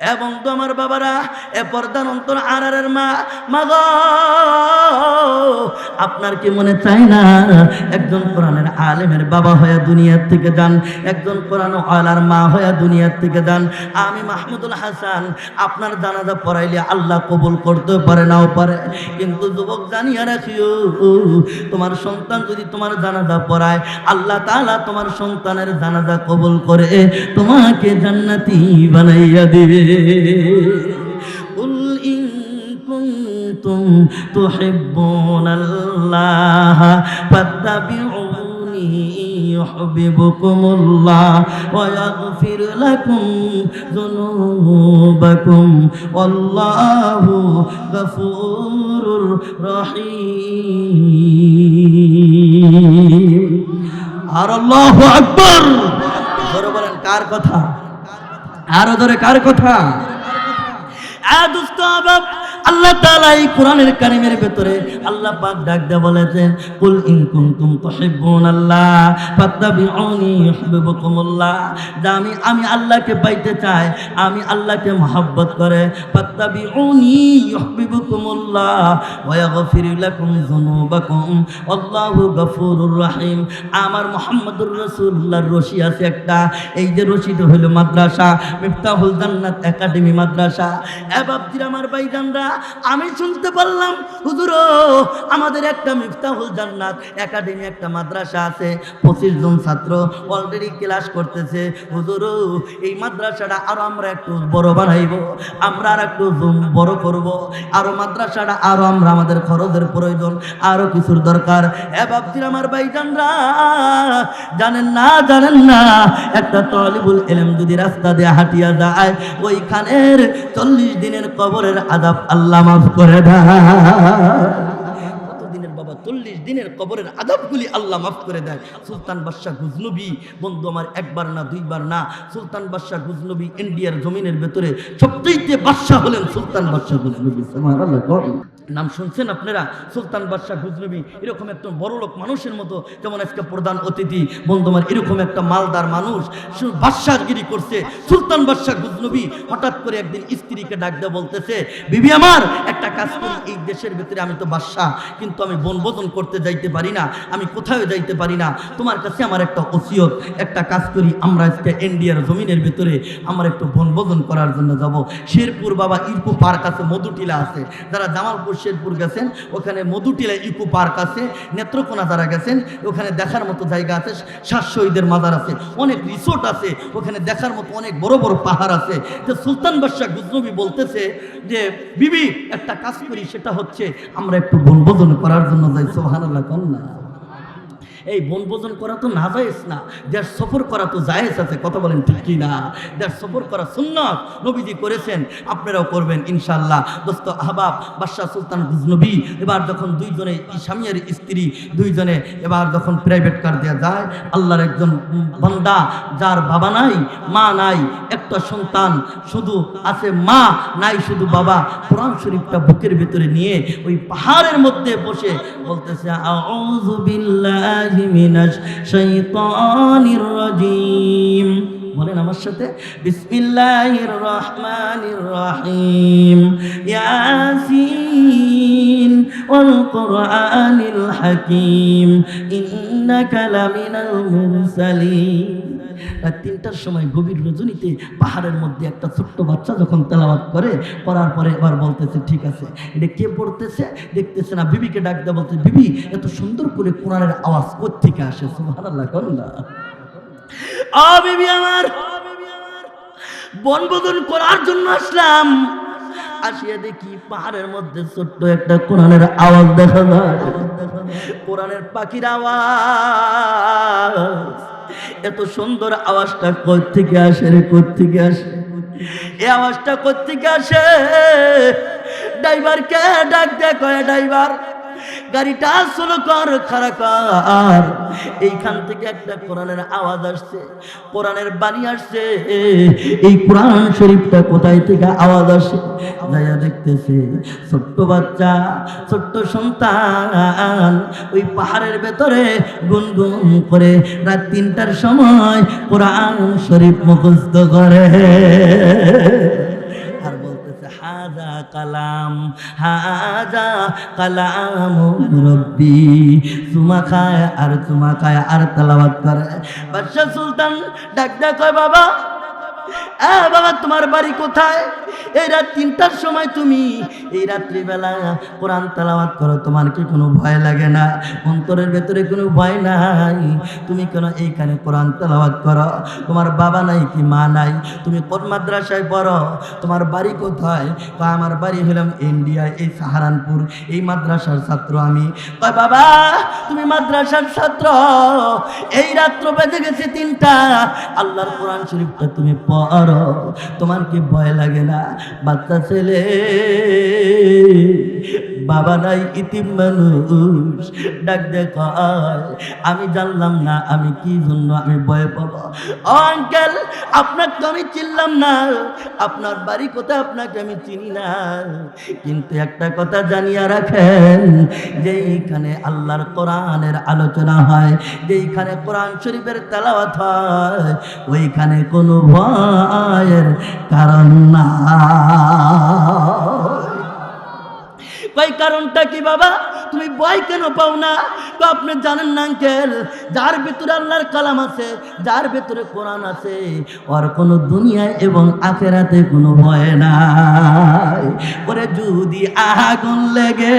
এবং তো আমার বাবারা এ পর্দার অন্তর আড়ারের মা। মা গো আপনার কি মনে চায় না? একজন কোরআনের আলেমের বাবা হয়ে দুনিয়ার থেকে যান, একজন কোরআন আলার মা হয়ে দুনিয়ার থেকে যান। আমি মাহমুদুল হাসান, আপনার জানাজা পড়াইলে আল্লাহ কবুল করতে পারে নাও পারে। কিন্তু যুবক জানিয়া রাখিও, তোমার সন্তান যদি তোমার জানাজা পড়ায়, আল্লাহ তালা তোমার সন্তানের জানাজা কবুল করে তোমাকে জান্নাতি বানাইয়া দিবে। كنتم تحبون الله فاتبعوني يحببكم الله ويغفر لكم ذنوبكم والله غفور رحيم আর আল্লাহ আকবর ধরে বলেন কার কথা আরো ধরে কার কথা আ দুস্থ আবাব আল্লাহ তাআলা এই কোরআনের কারিমের ভেতরে আল্লাহ পাক ডাক দিয়ে বলেছেন কুল ইন কুনতুম তুহিব্বুনাল্লাহ ফাত্তাবিউনি ইউহিব্বুকুমুল্লাহ। যা আমি আমি আল্লাহকে পাইতে চাই, আমি আল্লাহকে মহব্বত করে, ফাত্তাবিউনি ইউহিব্বুকুমুল্লাহ ওয়া ইয়াগফির লাকুম যুনুবাকুম, আল্লাহু গফুরুর রহিম। আমার মুহাম্মদুর রাসূলুল্লাহর রশি আছে একটা, এই যে রশিটা হলো মাদ্রাসা, মিফতাহুল জান্নাত একাডেমি মাদ্রাসা। এবাবদির আমার ভাইজানরা আমি শুনতে পারলাম, হুজুর আমাদের একটা মিফতাহুল জান্নাত, একাডেমি একটা মাদ্রাসা আছে, পঁচিশ জন ছাত্র অলরেডি ক্লাস করতেছে। হুজুর এই মাদ্রাসাটা আরও আমরা একটু বড় বানাইব, আমরা আর একটু জুম- বড় করব, আরও মাদ্রাসাটা আরও আমরা আমাদের খরচের প্রয়োজন, আরও কিছুর দরকার। এবাবদির আমার ভাইজানরা, জানেন না জানেন না, একটা তলিবুল এলেম যদি রাস্তা দিয়ে হাঁটিয়া যায়, ওইখানের চল্লিশ দিনের কবরের আদাব আল্লাহ মাফ করে দেয় বাবা? চল্লিশ দিনের কবরের আদাবগুলি আল্লাহ মাফ করে দেয় সুলতান বাদশাহ গুজনবী, বন্ধু আমার একবার না, দুইবার না। সুলতান বাদশাহ গুজনবী ইন্ডিয়ার জমিনের ভেতরে সবচেয়ে বাদশাহ হলেন সুলতান বাদশাহ গুজনবী। কর। নাম শুনছেন আপনারা? সুলতান বাদশাহ গুজনবী এরকম একটা বড় লোক মানুষের মতো, যেমন আজকে প্রধান অতিথি বন্ধু আমার এরকম একটা মালদার মানুষ বাদশাহগিরি করছে। সুলতান বাদশাহ গুজনবী হঠাৎ করে একদিন স্ত্রীকে ডাক দিয়ে বলতেছে, বিবি আমার, একটা কাজ করি, এই দেশের ভিতরে আমি তো বাদশাহ, কিন্তু আমি বনভোজন করতে যাইতে পারি না, আমি কোথাও যাইতে পারি না। তোমার কাছে আমার একটা ওসিয়ত, একটা কাজ করি, আমরা আজকে ইন্ডিয়ার জমিনের ভিতরে, আমার একটু বনভোজন করার জন্য যাব। শেরপুর বাবা ইরকু পার্ক আছে, মধুটিলা আছে। যারা জামালপুর শেরপুর গেছেন, ওখানে মধুটিলা ইকো পার্ক আছে, নেত্রকোনা যারা গেছেন, ওখানে দেখার মতো জায়গা আছে শাহ শহীদের মাজার আছে, অনেক রিসোর্ট আছে, ওখানে দেখার মতো অনেক বড় বড় পাহাড় আছে। তো সুলতান বাদশাহ গুজনবী বলতেছে যে, বিবি, একটা কাজ করি, সেটা হচ্ছে আমরা একটু বনভোজন করার জন্য যাই সোহানাল্লাহ কন্যা। এই বনভোজন করা তো না জায়েজ না। দেশ সফর করা তো জায়েজ আছে, কথা বলেন ঠিক কি না দেশ সফর করা সুন্নত নবীজি করেছেন, আপনারাও করবেন ইনশাল্লাহ দোস্ত আহবাব, বাদশাহ সুলতান গুজনবী, এবার যখন দুইজনে স্বামী আর স্ত্রী, দুইজনে এবার যখন প্রাইভেট কার দেওয়া যায়, আল্লাহর একজন বন্দা, যার বাবা নাই, মা নাই, একটা সন্তান শুধু আছে মা, নাই শুধু বাবা, কোরআন শরীফটা বুকের ভিতরে নিয়ে ওই পাহাড়ের মধ্যে বসে বলতেছে, আউযু বিল্লাহি মিনাশ শাইতানির রাজিম বলেন আমার সাথে, বিসমিল্লাহির রহমানির রহিম। ইয়াসিন ওয়াল কোরআনিল হাকিম। ইন্নাকা লামিনাল মুরসালিন। রাত তিনটার সময় গভীর রজনীতে পাহাড়ের মধ্যে একটা ছোট্ট বাচ্চা যখন তেলাওয়াত করে, করার পরে এবার বলতেছে, ঠিক আছে। এটা কে পড়তেছে? দেখতেছে না, বিবিকে ডাক দেওয়া বলতে বিবি, এত সুন্দর করে কোরআনের আওয়াজ কোথেকে আসে? সুবহানাল্লাহ কন্যা আ, বিবি আমার। বনভোজন করার জন্য আসলাম। আসিয়া দেখি পাহাড়ের মধ্যে ছোট্ট একটা কোরআনের আওয়াজ দেখা যায়। কোরআনের পাখির আওয়াজ। এত সুন্দর আওয়াজটা থেকে আসে রে থেকে আসে? এ আওয়াজটা থেকে আসে? ড্রাইভারকে ডাক দে কয়, ড্রাইভার গাড়িটা স্লো কর খারাপ কর? এইখান থেকে একটা কোরআনের আওয়াজ আসছে, কোরআনের বাণী আসছে। এই কোরআন শরীফটা কোথায় থেকে আওয়াজ আসে? যাইয়া দেখতেছে, ছোট্ট বাচ্চা, ছোট্ট সন্তান, ওই পাহাড়ের ভেতরে গুনগুন করে রাত তিনটার সময় কোরআন শরীফ মুখস্থ করে। কালাম, হাজা কালাম রব্বি সুমা খায় আর সুমা খায় আর তালাবাত করে। বাদশাহ সুলতান ডাক ডাক বাবা বাবা, তোমার বাড়ি কোথায়? এই রাত তিনটার সময় তুমি এই রাত্রিবেলা কোরআন তালাওয়াত করো, তোমার কি কোনো ভয় লাগে না? অন্তরের ভেতরে কোনো ভয় নাই? তুমি কেন এইখানে কোরআন তালাওয়াত করো? তোমার বাবা নাই কি মা নাই? তুমি কোন মাদ্রাসায় পড়ো? তোমার বাড়ি কোথায়? কয়, আমার বাড়ি হলাম এই সাহারানপুর, এই মাদ্রাসার ছাত্র আমি। কয়, বাবা, তুমি মাদ্রাসার ছাত্র? এই রাত্র বেজে গেছে তিনটা। আল্লাহর কোরআন শরীফটা তুমি তোমার কি ভয় লাগে না? বাচ্চা ছেলে বাবা নাই ইতিম মানুষ। ডাক দেখ আমি জানলাম না, আমি কি জন্য আমি ভয় পাব ও আঙ্কেল, আপনাকে তো আমি চিনলাম না। আপনার বাড়ি কোথায় আপনাকে আমি চিনি না। কিন্তু একটা কথা জানিয়ে রাখেন, যে এইখানে আল্লাহর কোরআনের আলোচনা হয় যেইখানে কোরআন শরীফের তেলাওয়াত হয়, ওইখানে কোনো ভয়ের কারণ না কই কারণটা কি বাবা? তুমি ভয় কেন পাও না? তো আপনি জানেন না, আঙ্কেল, যার ভিতরে আল্লাহর কালাম আছে, যার ভিতরে কোরআন আছে, ওর কোনো দুনিয়ায় এবং আখেরাতে কোনো ভয় নাই। ওরে যদি আগুন লেগে,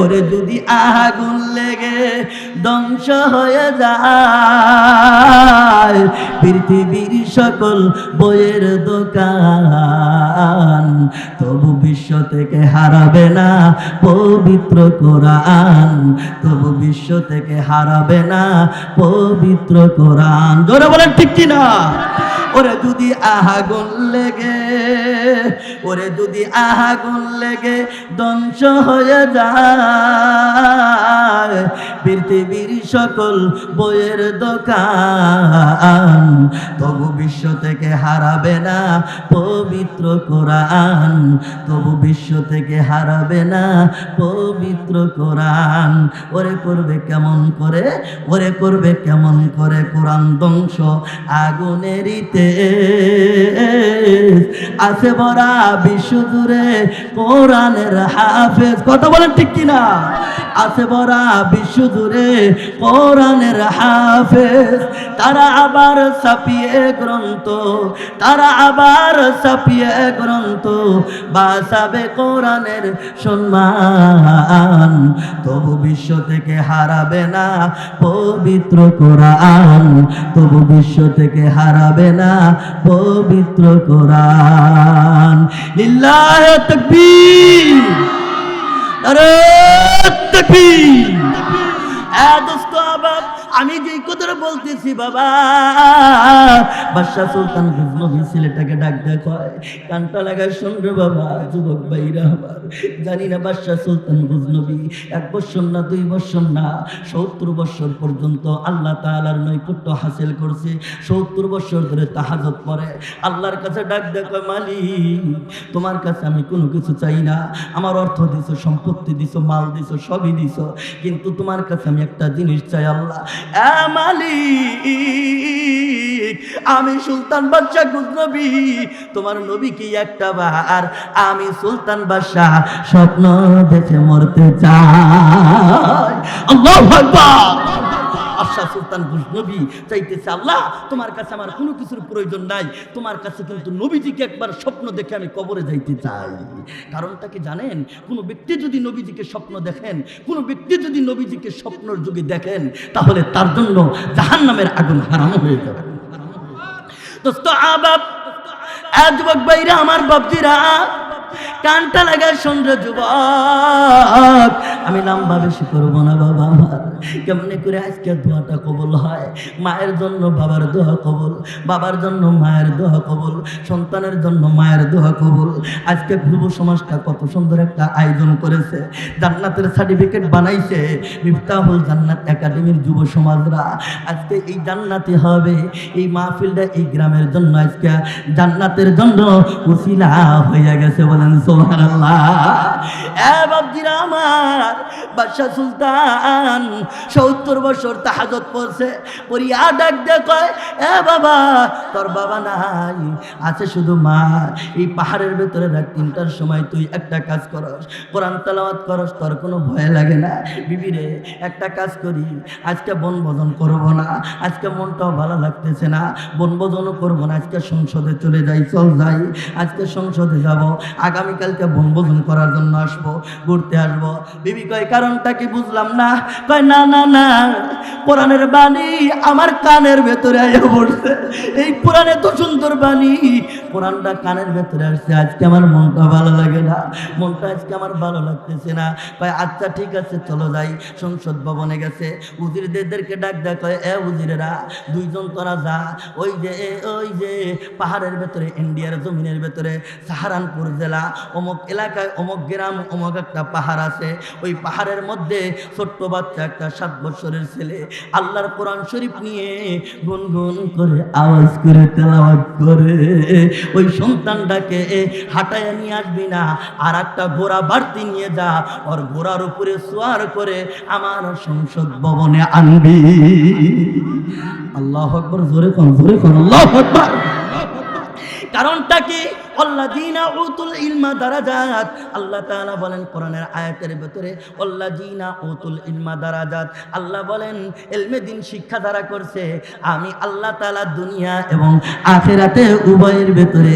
ওরে যদি আগুন লেগে ধ্বংস হয়ে যায়, পৃথিবীর সকল বইয়ের দোকান তবু বিশ্ব থেকে হারাবে না। পবিত্র কোরআন তবু বিশ্ব থেকে হারাবে না পবিত্র কোরআন। ধরে বলেন ঠিক কিনা? ওরে যদি আগুন লেগে, ওরে যদি আগুন লেগে ধ্বংস হয়ে যায়, পৃথিবীর সকল বইয়ের দোকান তবু বিশ্ব থেকে হারাবে না পবিত্র কোরআন। তবু বিশ্ব থেকে হারাবে না পবিত্র কোরআন। ওরে করবে কেমন করে, ওরে করবে কেমন করে কোরআন ধ্বংস? আগুনেরিতে আছে বড়া বিশ্ব জুড়ে কোরআনের হাফেজ। কথা বলেন ঠিক কিনা? আছে বড়া বিশ্ব জুড়ে কোরআনের হাফেজ। তারা আবার ছাপিয়ে গ্রন্থ, তারা আবার ছাপিয়ে গ্রন্থ বাসাবে কোরআনের সম্মান। তবু বিশ্ব থেকে হারাবে না পবিত্র কোরআন। তবু বিশ্ব থেকে হারাবে না পবিত্র কোরআন। লিল্লাহ তকবীর। আরে তকবীর। এ দোস্ত আবাব আমি যে কথা বলতেছি, বাবা। বাদশাহ সুলতান গজনবী ছেলেটাকে ডাক দেখ। কানটা লাগায় শুনবে, বাবা, যুবক ভাইরা আমার। জানি না বাদশাহ সুলতান গজনবী এক বছর না, দুই বছর না, সত্তর বছর পর্যন্ত আল্লাহ তাআলার নৈকট্য হাসিল করছে। সত্তর বছর ধরে তাহাজত পড়ে। আল্লাহর কাছে ডাক দেখ, মালিক, তোমার কাছে আমি কোনো কিছু চাই না। আমার অর্থ দিছো, সম্পত্তি দিছো, মাল দিছো, সবই দিছো। কিন্তু তোমার কাছে আমি একটা জিনিস চাই, আল্লাহ। মালিক, আমি সুলতান বাদশাহ নবী, তোমার নবী কি একটা বার? আমি সুলতান বাদশাহ স্বপ্ন দেখে মরতে চাই। আল্লাহু আকবার। আশা সুলতান নবী চাইতেছে, আল্লাহ, তোমার কাছে আমার কোনো কিছুর প্রয়োজন নাই। তোমার কাছে কিন্তু নবীজিকে একবার স্বপ্ন দেখে আমি কবরে যাইতে চাই। কারণটা কি জানেন? কোনো ব্যক্তি যদি নবীজিকে স্বপ্ন দেখেন, কোনো ব্যক্তি যদি নবীজিকে স্বপ্নর যুগে দেখেন, তাহলে তার জন্য জাহান নামের আগুন হারানো হয়ে যাবে। দোস্ত, আবাব ভাইরা, আমার বাপজিরা কানটা লাগায় সন্ধ্যা যুবক। আমি লম্বা বেশি করব না বাবা আমার। কেমনে করে আজকে দোয়াটা কবল হয়? মায়ের জন্য বাবার দোয়া কবল, বাবার জন্য মায়ের দোয়া কবল, সন্তানের জন্য মায়ের দোয়া কবল। আজকে পূর্ব সমাজটা কত সুন্দর একটা আয়োজন করেছে। জান্নাতের সার্টিফিকেট বানাইছে মিফতাহুল জান্নাত একাডেমির যুব সমাজরা। আজকে এই জান্নাতি হবে, এই মাহফিলটা এই গ্রামের জন্য আজকে জান্নাতের জন্য উসিলা হয়ে গেছে বলেন সুলতান, সত্তর বছর তাহাজত পড়ছে। ডাক এ বাবা, তোর বাবা নাই, আছে শুধু মা এই পাহাড়ের ভেতরে রাত তিনটার সময় তুই একটা কাজ করস, কোরআন তালাওয়াত করস, তোর কোনো ভয় লাগে না। বিবি রে, একটা কাজ করি, আজকে বনভোজন করব না। আজকে মনটাও ভালো লাগতেছে না। বনভোজনও করব না। আজকে সংসদে চলে যাই, চল যাই। আজকে সংসদে যাব। আগামীকালকে বনভোজন করার জন্য আসব, ঘুরতে আসব। বিবি কয়, কারণটা কি বুঝলাম না? কয়, না না না, কোরআনের বাণী আমার কানের ভেতরে আইয়া পড়ছে। এই পুরাণে তো সুন্দর বাণী কোরআনটা কানের ভেতরে আসছে, আজকে আমার মনটা ভালো লাগে না। মনটা আজকে আমার ভালো লাগতেছে না। কয় আচ্ছা ঠিক আছে, চলো যাই। সংসদ ভবনে গেছে। উজিরদেরকে ডাক দেখ এ উজিরেরা, দুইজন তোরা যা ওই যে ওই যে, পাহাড়ের ভেতরে, ইন্ডিয়ার জমিনের ভেতরে, সাহারানপুর জেলা। অমুক এলাকায় অমুক গ্রাম, অমুক একটা পাহাড় আছে। ওই পাহাড়ের মধ্যে ছোট্ট বাচ্চা একটা সাত বছরের ছেলে। আল্লাহর কোরআন শরীফ নিয়ে গুনগুন করে আওয়াজ করে তেলাওয়াত করে। ওই সন্তানটাকে হাঁটায় নিয়ে আসবি না আর একটা ঘোড়া বাড়তি নিয়ে যা, ওর ঘোড়ার উপরে সোয়ার করে আমার সংসদ ভবনে আনবি। আল্লাহ আকবর, জোরে কর জোরে কোন, আল্লাহ আকবর। কারণটা কি? আল্লাযীনা উতুল ইলমা দারাজাত। আল্লাহ তাআলা বলেন কোরআনের আয়াতের ভিতরে, আল্লাযীনা উতুল ইলমা দারাজাত। আল্লাহ বলেন ইলমে দিন শিক্ষা দ্বারা করছে, আমি আল্লাহ তাআলা দুনিয়া এবং আখিরাতে উভয়ের ভিতরে,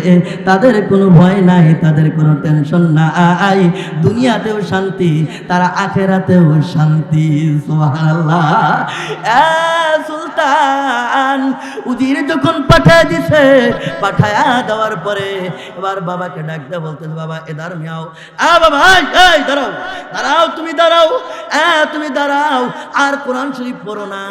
তাদের কোনো ভয় নাই, তাদের কোনো টেনশন না নাই। দুনিয়াতেও শান্তি, তারা আখিরাতেও শান্তি। সুবহানাল্লাহ। সুলতান উজির যখন পাঠায় দিছে পাঠায়া দেওয়ার পরে এবার বাবাকে ডাক দেয়া বলতেছে বাবা এদার মিয়াও। আ বাবা এই, দাঁড়াও দাঁড়াও তুমি দাঁড়াও হ্যাঁ তুমি দাঁড়াও আর কোরআন শরীফ পড়ো না।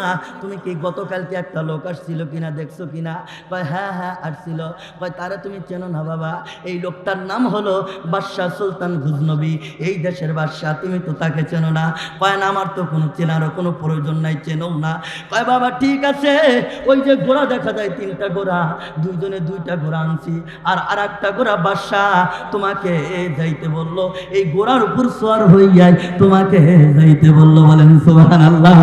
তুমি কি গতকালকে একটা লোক আসছিল কিনা দেখছ কিনা? কয় হ্যাঁ হ্যাঁ আসছিল। কয় তারা তুমি চেনো না বাবা। এই লোকটার নাম হলো বাদশাহ সুলতান গুজনবী এই দেশের বাদশাহ তুমি তো তাকে চেনো না। কয় না আমার তো কোনো চেনারও কোনো প্রয়োজন নাই চেনো না। কয় বাবা ঠিক আছে? ওই যে ঘোড়া দেখা যায়, তিনটা ঘোড়া, দুইজনে দুইটা ঘোড়া আনছি, আর আর একটা ঘোড়া বাসা তোমাকে যাইতে বলল, এই ঘোড়ার উপর সোয়ার হইয়াই তোমাকে যাইতে বলল, বলেন সুবহানাল্লাহ।